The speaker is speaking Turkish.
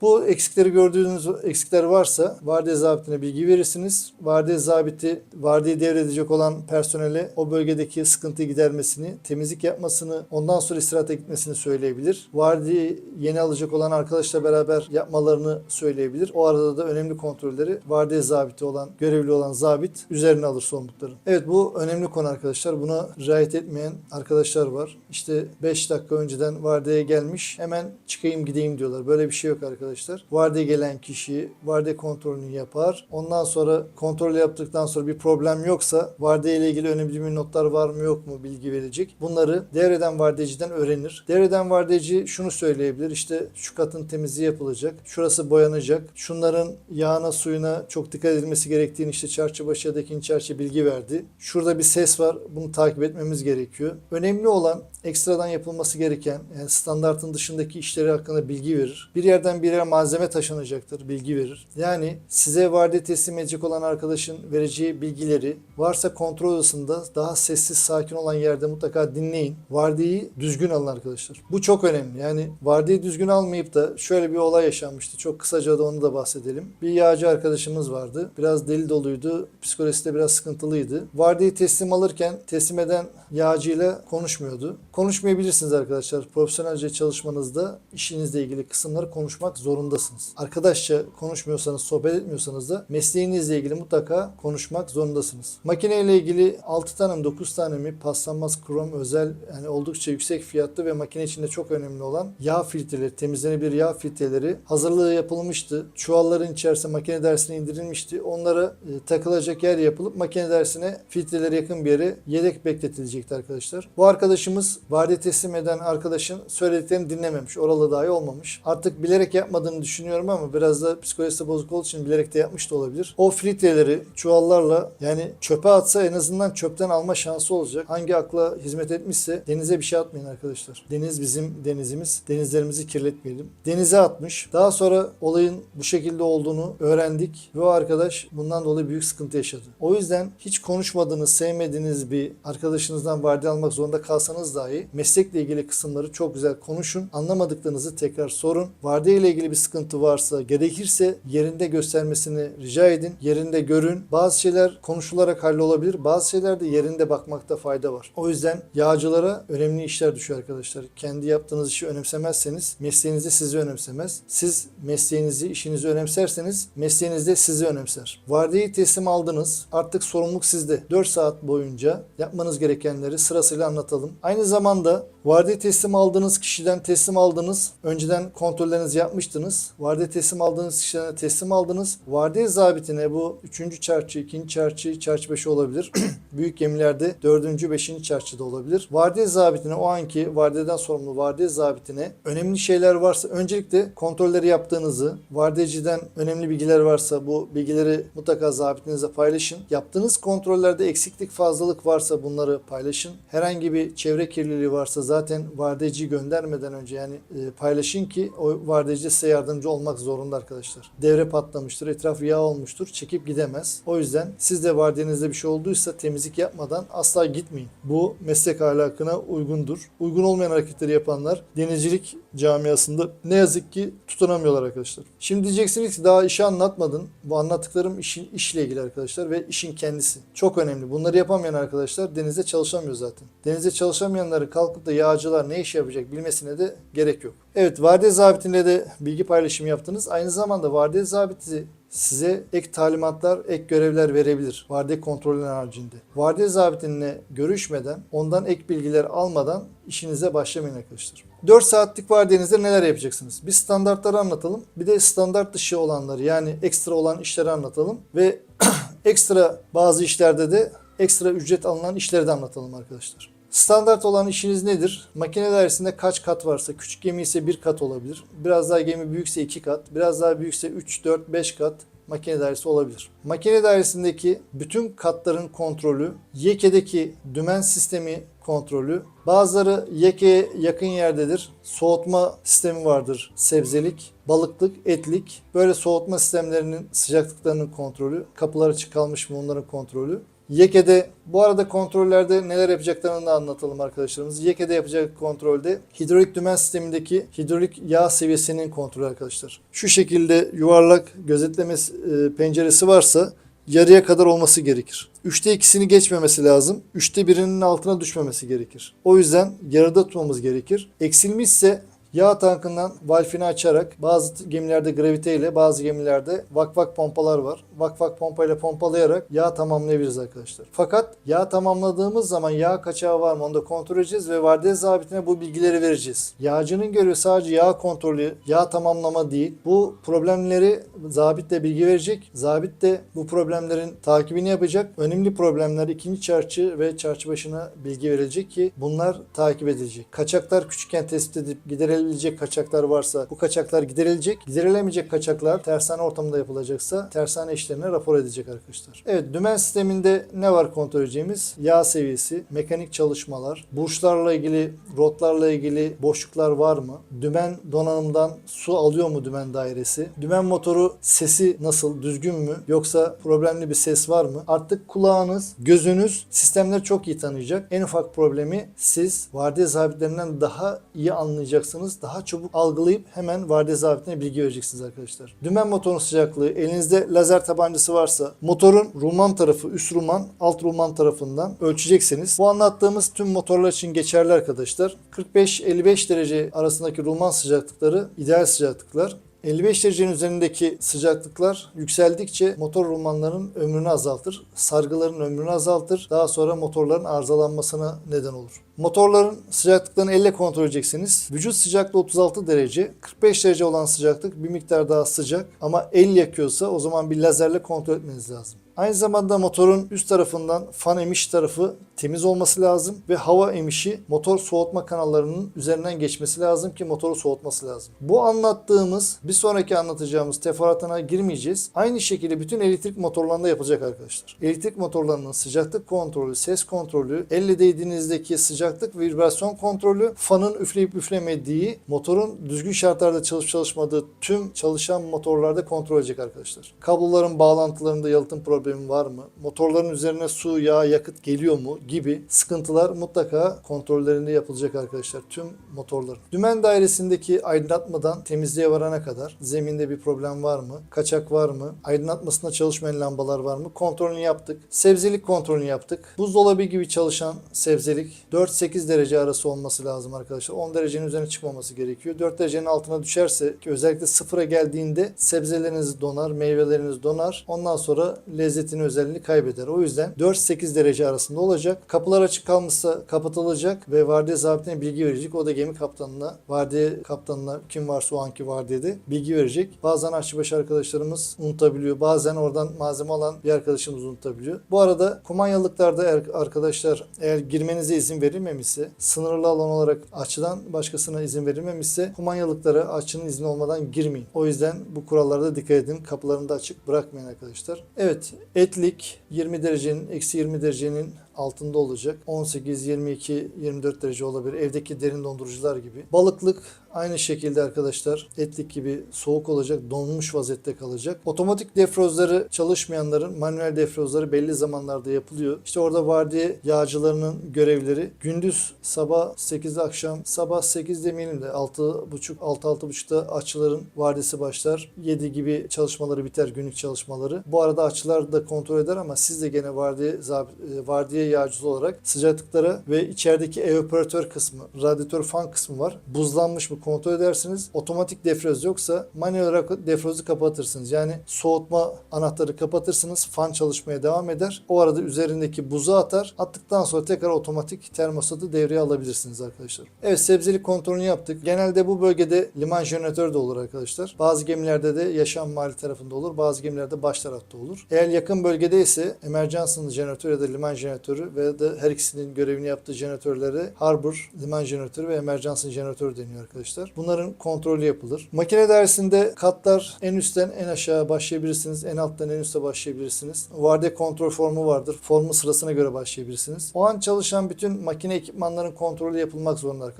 Bu eksikleri gördüğünüz eksikler varsa vardiya zabitine bilgi verirsiniz. Vardiya zabiti vardiya devredecek olan personele o bölgedeki sıkıntıyı gidermesini, temizlik yapmasını, ondan sonra istirahate gitmesini söyleyebilir. Vardiya yeni alacak olan arkadaşla beraber yapmalarını söyleyebilir. O arada da önemli kontrolleri vardiya zabiti olan, görevli olan zabit üzerine alır sorumlulukların. Evet bu önemli konu arkadaşlar. Buna riayet etmeyen arkadaşlar var. İşte 5 dakika önceden vardiyaya gelmiş hemen çıkayım gideyim diyorlar. Böyle bir şey yok arkadaşlar. Vardiya gelen kişi vardiya kontrolünü yapar. Ondan sonra kontrol yaptıktan sonra bir problem yoksa vardiya ile ilgili önemli bir notlar var mı yok mu bilgi verecek. Bunları devreden vardiyacıdan öğrenir. Devreden vardiyacı şunu söyleyebilir. İşte şu katın temizliği yapılacak. Şurası boyanacak. Şunların yağına suyuna çok dikkat edilmesi gerektiğini işte çarşıbaşı ya da ikinci çarşı bilgi verdi. Şurada bir ses var. Bunu takip etmemiz gerekiyor. Önemli olan ekstradan yapılması gereken yani standartın dışındaki işleri hakkında bilgi verir. Bir yerden bir yere malzeme taşınacaktır, bilgi verir. Yani size vardiya teslim edecek olan arkadaşın vereceği bilgileri varsa kontrol odasında daha sessiz, sakin olan yerde mutlaka dinleyin. Vardiyayı düzgün alın arkadaşlar. Bu çok önemli. Yani vardiyayı düzgün almayıp da şöyle bir olay yaşanmıştı. Çok kısaca da onu da bahsedelim. Bir yağcı arkadaşımız vardı. Biraz deli doluydu. Psikolojisi de biraz sıkıntılıydı. Vardiyayı teslim alırken teslim eden yağcıyla konuşmuyordu. Konuşmayabilirsiniz arkadaşlar. Profesyonelce çalışmanızda işinizle ilgili kısımları konuşmak zorundasınız. Arkadaşça konuşmuyorsanız, sohbet etmiyorsanız da mesleğinizle ilgili mutlaka konuşmak zorundasınız. Makineyle ilgili 6 tane mi 9 tane mi paslanmaz krom özel yani oldukça yüksek fiyatlı ve makine içinde çok önemli olan yağ filtreleri, temizlenebilir yağ filtreleri hazırlığı yapılmıştı. Çuvalların içerisine makine dersine indirilmişti. Onlara e, takılacak yer yapılıp makine dersine filtrelere yakın bir yere yedek bekletilecekti arkadaşlar. Bu arkadaşımız vardiya teslim eden arkadaşın söylediklerini dinlememiş. Oralı dahi olmamış. Artık bilerek yapmadığını düşünüyorum ama biraz da psikolojisi bozuk olduğu için bilerek de yapmış da olabilir. O filtreleri çuvallarla yani çöpe atsa en azından çöpten alma şansı olacak. Hangi akla hizmet etmişse denize bir şey atmayın arkadaşlar. Deniz bizim denizimiz. Denizlerimizi kirletmeyelim. Denize atmış. Daha sonra olayın bu şekilde olduğunu öğrendik ve o arkadaş bundan dolayı büyük sıkıntı yaşadı. O yüzden hiç konuşmadığınız, sevmediğiniz bir arkadaşınızdan vardiya almak zorunda kalsanız dahi meslekle ilgili kısımları çok güzel konuşun. Anlamadıklarınızı tekrar sorun. Vardiya ile ilgili bir sıkıntı varsa gerekirse yerinde göstermesini rica edin. Yerinde görün. Bazı şeyler konuşularak hallolabilir. Bazı şeyler de yerinde bakmakta fayda var. O yüzden yağcılara önemli işler düşüyor arkadaşlar. Kendi yaptığınız işi önemsemezseniz mesleğinizi sizi önemsemez. Siz mesleğinizi, işinizi önemserseniz mesleğiniz de sizi önemser. Vardiyayı teslim aldınız. Artık sorumluluk sizde. 4 saat boyunca yapmanız gerekenleri sırasıyla anlatalım. Aynı zamanda vardiya teslim aldığınız kişiden teslim aldınız. Önceden kontrollerinizi yapmıştınız. Vardiya teslim aldığınız kişiden teslim aldınız. Vardiya zabitine bu 3. çarçı, 2. çarçı, çarçı 5 olabilir. Büyük gemilerde 4. 5. çarçıda olabilir. Vardiya zabitine o anki vardiyadan sorumlu vardiya zabitine önemli şeyler varsa öncelikle kontrolleri yaptığınızı, vardiyacıdan önemli bilgiler varsa bu bilgileri mutlaka zabitinizle paylaşın. Yaptığınız kontrollerde eksiklik fazlalık varsa bunları paylaşın. Herhangi bir çevre kirliliği varsa zaten vardiyacıyı göndermeden önce yani e, paylaşın ki o vardiyacı size yardımcı olmak zorunda arkadaşlar. Devre patlamıştır, etraf yağ olmuştur, çekip gidemez. O yüzden siz de vardiyanızda bir şey olduysa temizlik yapmadan asla gitmeyin. Bu meslek ahlakına uygundur. Uygun olmayan hareketleri yapanlar denizcilik camiasında ne yazık ki tutunamıyorlar arkadaşlar. Şimdi diyeceksiniz ki daha işi anlatmadın. Bu anlattıklarım işin işle ilgili arkadaşlar ve işin kendisi. Çok önemli. Bunları yapamayan arkadaşlar denizde çalışamıyor zaten. Denizde çalışamayanları kalkıp da yağcılar ne iş yapacak bilmesine de gerek yok. Evet vardiya zabitinde de bilgi paylaşımı yaptınız. Aynı zamanda vardiya zabiti size ek talimatlar, ek görevler verebilir. Vardiya kontrolünün haricinde. Vardiya zabitinle görüşmeden, ondan ek bilgiler almadan işinize başlamayın arkadaşlar. 4 saatlik vardiyanızda neler yapacaksınız? Bir standartları anlatalım. Bir de standart dışı olanları yani ekstra olan işleri anlatalım. Ve ekstra bazı işlerde de ekstra ücret alınan işleri de anlatalım arkadaşlar. Standart olan işiniz nedir? Makine dairesinde kaç kat varsa, küçük gemi ise bir kat olabilir. Biraz daha gemi büyükse iki kat, biraz daha büyükse 3, 4, 5 kat makine dairesi olabilir. Makine dairesindeki bütün katların kontrolü, yekedeki dümen sistemi kontrolü, bazıları yekeye yakın yerdedir. Soğutma sistemi vardır. Sebzelik, balıklık, etlik. Böyle soğutma sistemlerinin sıcaklıklarının kontrolü, kapılar açık kalmış mı onların kontrolü. Yeke'de bu arada kontrollerde neler yapacaklarını da anlatalım arkadaşlarımız. Yeke'de yapacak kontrolde hidrolik dümen sistemindeki hidrolik yağ seviyesinin kontrolü arkadaşlar. Şu şekilde yuvarlak gözetleme e, penceresi varsa yarıya kadar olması gerekir. Üçte ikisini geçmemesi lazım. Üçte birinin altına düşmemesi gerekir. O yüzden yarıda tutmamız gerekir. Eksilmişse Yağ tankından valfini açarak bazı gemilerde graviteyle bazı gemilerde vakvak pompalar var. Vakvak pompayla pompalayarak yağ tamamlayabiliriz arkadaşlar. Fakat yağ tamamladığımız zaman yağ kaçağı var mı onu da kontrol edeceğiz ve vardiya zabitine bu bilgileri vereceğiz. Yağcının görevi sadece yağ kontrolü, yağ tamamlama değil. Bu problemleri zabit de bilgi verecek. Zabit de bu problemlerin takibini yapacak. Önemli problemler ikinci çarçı ve çarçı başına bilgi verilecek ki bunlar takip edilecek. Kaçaklar küçükken tespit edip giderilebilecek kaçaklar varsa bu kaçaklar giderilecek. Giderilemeyecek kaçaklar tersane ortamında yapılacaksa tersane işlerine rapor edecek arkadaşlar. Evet dümen sisteminde ne var kontrol edeceğimiz? Yağ seviyesi, mekanik çalışmalar, burçlarla ilgili, rotlarla ilgili boşluklar var mı? Dümen donanımdan su alıyor mu dümen dairesi? Dümen motoru sesi nasıl? Düzgün mü? Yoksa problemli bir ses var mı? Artık kulağınız, gözünüz sistemleri çok iyi tanıyacak. En ufak problemi siz vardiya zabitlerinden daha iyi anlayacaksınız. Daha çabuk algılayıp hemen vardiya zabitine bilgi vereceksiniz arkadaşlar. Dümen motorun sıcaklığı, elinizde lazer tabancası varsa motorun ruman tarafı, üst ruman, alt ruman tarafından ölçeceksiniz. Bu anlattığımız tüm motorlar için geçerli arkadaşlar. 45-55 derece arasındaki ruman sıcaklıkları ideal sıcaklıklar. 55 derecenin üzerindeki sıcaklıklar yükseldikçe motor rumanların ömrünü azaltır. Sargıların ömrünü azaltır. Daha sonra motorların arızalanmasına neden olur. Motorların sıcaklıklarını elle kontrol edeceksiniz. Vücut sıcaklığı 36 derece. 45 derece olan sıcaklık bir miktar daha sıcak ama el yakıyorsa o zaman bir lazerle kontrol etmeniz lazım. Aynı zamanda motorun üst tarafından fan emiş tarafı temiz olması lazım ve hava emişi motor soğutma kanallarının üzerinden geçmesi lazım ki motoru soğutması lazım. Bu anlattığımız bir sonraki anlatacağımız teferruatına girmeyeceğiz. Aynı şekilde bütün elektrik motorlarında yapılacak arkadaşlar. Elektrik motorlarının sıcaklık kontrolü, ses kontrolü, elle değdiğinizdeki sıcaklık ve vibrasyon kontrolü, fanın üfleyip üflemediği, motorun düzgün şartlarda çalışıp çalışmadığı tüm çalışan motorlarda kontrol edecek arkadaşlar. Kabloların bağlantılarında yalıtım problemi var mı? Motorların üzerine su, yağ, yakıt geliyor mu? gibi sıkıntılar mutlaka kontrollerinde yapılacak arkadaşlar tüm motorların. Dümen dairesindeki aydınlatmadan temizliğe varana kadar zeminde bir problem var mı? Kaçak var mı? Aydınlatmasında çalışmayan lambalar var mı? Kontrolünü yaptık. Sebzelik kontrolünü yaptık. Buzdolabı gibi çalışan sebzelik 4-8 derece arası olması lazım arkadaşlar. 10 derecenin üzerine çıkmaması gerekiyor. 4 derecenin altına düşerse ki özellikle sıfıra geldiğinde sebzeleriniz donar, meyveleriniz donar. Ondan sonra lezzetini özelliğini kaybeder. O yüzden 4-8 derece arasında olacak. Kapılar açık kalmışsa kapatılacak ve vardiya zabitine bilgi verecek. O da gemi kaptanına, vardiya kaptanına kim varsa o anki vardiyede bilgi verecek. Bazen aşçıbaşı arkadaşlarımız unutabiliyor. Bazen oradan malzeme alan bir arkadaşımız unutabiliyor. Bu arada kumanyalıklarda eğer arkadaşlar eğer girmenize izin verilmemişse sınırlı alan olarak açıdan başkasına izin verilmemişse kumanyalıklara açının izni olmadan girmeyin. O yüzden bu kurallarda dikkat edin. Kapılarını da açık bırakmayın arkadaşlar. Evet etlik 20 derecenin eksi 20 derecenin altında olacak. 18, 22, 24 derece olabilir. Evdeki derin dondurucular gibi. Balıklık aynı şekilde arkadaşlar etlik gibi soğuk olacak, donmuş vaziyette kalacak. Otomatik defrozları çalışmayanların manuel defrozları belli zamanlarda yapılıyor. İşte orada vardiya yağcılarının görevleri gündüz sabah 8'de akşam sabah 8 demeyelim de 6.30 6-6.30'da açıların vardiyası başlar. 7 gibi çalışmaları biter günlük çalışmaları. Bu arada açılar da kontrol eder ama siz de gene vardiya zab- vardiya yağcısı olarak sıcaklıklara ve içerideki evaporatör kısmı, radyatör fan kısmı var. Buzlanmış mı kontrol edersiniz. Otomatik defroz yoksa manuel olarak defrozu kapatırsınız. Yani soğutma anahtarı kapatırsınız. Fan çalışmaya devam eder. O arada üzerindeki buzu atar. Attıktan sonra tekrar otomatik termostatı devreye alabilirsiniz arkadaşlar. Evet sebzelik kontrolünü yaptık. Genelde bu bölgede liman jeneratörü de olur arkadaşlar. Bazı gemilerde de yaşam mali tarafında olur. Bazı gemilerde baş tarafta olur. Eğer yakın bölgede ise emergency jeneratör ya da liman jeneratörü ve de her ikisinin görevini yaptığı jeneratörlere harbor, liman jeneratörü ve emergency jeneratörü deniyor arkadaşlar. Bunların kontrolü yapılır. Makine dairesinde katlar en üstten en aşağı başlayabilirsiniz. En alttan en üste başlayabilirsiniz. Vardiya kontrol formu vardır. Formu sırasına göre başlayabilirsiniz. O an çalışan bütün makine ekipmanların kontrolü yapılmak zorunda arkadaşlar.